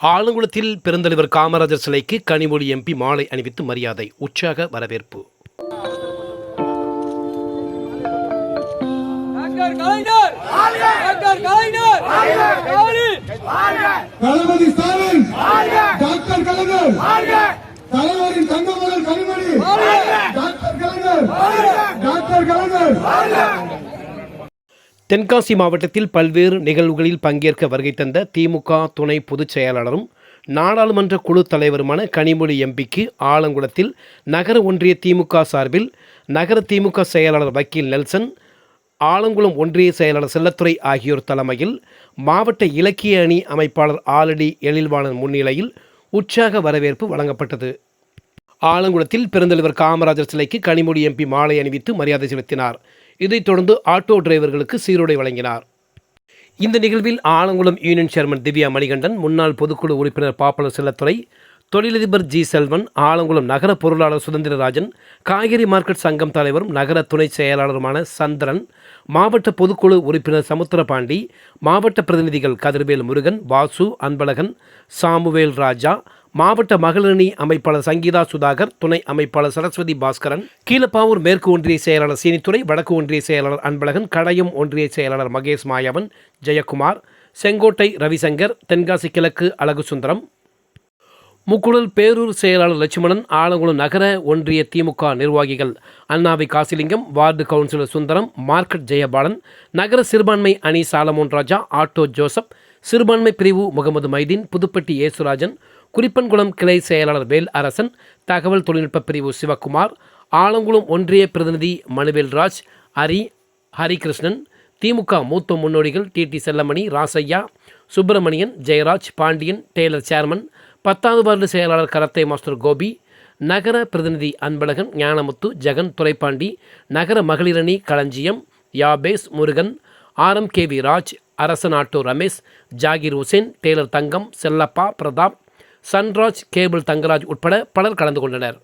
ஆலங்குளத்தில் பெருந்தலைவர் காமராஜர் சிலைக்கு கனிமொழி எம்பி மாலை அணிவித்து மரியாதை உற்சாக வரவேற்பு. தளபதி ஸ்டாலின்! டாக்டர் கலைஞர்! தலைவரின் தங்க மகள் கனிமொழி! டாக்டர் கலைஞர்! டாக்டர் கலைஞர்! தென்காசி மாவட்டத்தில் பல்வேறு நிகழ்வுகளில் பங்கேற்க வருகை தந்த திமுக துணை பொதுச் செயலாளரும் நாடாளுமன்ற குழு தலைவருமான கனிமொழி எம்பிக்கு ஆலங்குளத்தில் நகர ஒன்றிய திமுக சார்பில் நகர திமுக செயலாளர் வக்கீல் நெல்சன் ஆலங்குளம் ஒன்றிய செயலாளர் செல்லத்துறை ஆகியோர் தலைமையில் மாவட்ட இலக்கிய அணி அமைப்பாளர் ஆலடி எழில்வாணன் முன்னிலையில் உற்சாக வரவேற்பு வழங்கப்பட்டது. ஆலங்குளத்தில் பெருந்தலைவர் காமராஜர் சிலைக்கு கனிமொழி எம்பி மாலை அணிவித்து மரியாதை செலுத்தினார். இதைத் தொடர்ந்து ஆட்டோ டிரைவர்களுக்கு சீருடை வழங்கினார். இந்த நிகழ்வில் ஆலங்குளம் யூனியன் சேர்மன் திவ்யா மணிகண்டன் முன்னாள் பொதுக்குழு உறுப்பினர் பாப்பலர் செல்லத்துறை தொழிலதிபர் ஜி செல்வன் ஆலங்குளம் நகர பொருளாளர் சுதந்திரராஜன் காய்கறி மார்க்கெட் சங்கம் தலைவரும் நகர துணை செயலாளருமான சந்திரன் மாவட்ட பொதுக்குழு உறுப்பினர் சமுத்திரபாண்டி மாவட்ட பிரதிநிதிகள் கதிர்வேல் முருகன் வாசு அன்பழகன் சாமுவேல் ராஜா மாவட்ட மகளிரணி அமைப்பாளர் சங்கீதா சுதாகர் துணை அமைப்பாளர் சரஸ்வதி பாஸ்கரன் கீழப்பாவூர் மேற்கு ஒன்றிய செயலாளர் சீனித்துறை வடக்கு ஒன்றிய செயலாளர் அன்பழகன் கடையம் ஒன்றிய செயலாளர் மகேஷ் மாயவன் ஜெயக்குமார் செங்கோட்டை ரவிசங்கர் தென்காசி கிழக்கு அழகுசுந்தரம். முக்குழல் பேரூர் செயலாளர் லட்சுமணன் ஆலங்குளம் நகர ஒன்றிய திமுக நிர்வாகிகள் அண்ணாவை Kasilingam ward councillor Sundaram market Jayabalan நகர சிறுபான்மை அணி சாலமோன் ராஜா ஆட்டோ ஜோசப் சிறுபான்மை பிரிவு முகமது மைதீன் புதுப்பட்டி ஏசுராஜன் குறிப்பன்குளம் கிளை செயலாளர் வேல் அரசன் தகவல் தொழில்நுட்ப பிரிவு சிவக்குமார் ஆலங்குளம் ஒன்றிய பிரதிநிதி மனுவேல்ராஜ் ஹரி ஹரிகிருஷ்ணன் திமுக மூத்த முன்னோடிகள் T T Chellamani Rasaiya Subramanian Jayaraj Pandian tailor chairman பத்தாவது வார்டு செயலாளர் கரத்தை மாஸ்டர் கோபி நகர பிரதிநிதி அன்பழகன் ஞானமுத்து ஜெகன் துரைப்பாண்டி நகர மகளிரணி Kalanjiyam Yabesh Murugan RM K V Raj Arasan auto Ramesh Zakir Hussain tailor Thangam Chellappa Pratap Sanraj cable Thangaraj உட்பட பலர் கலந்து கொண்டனர்.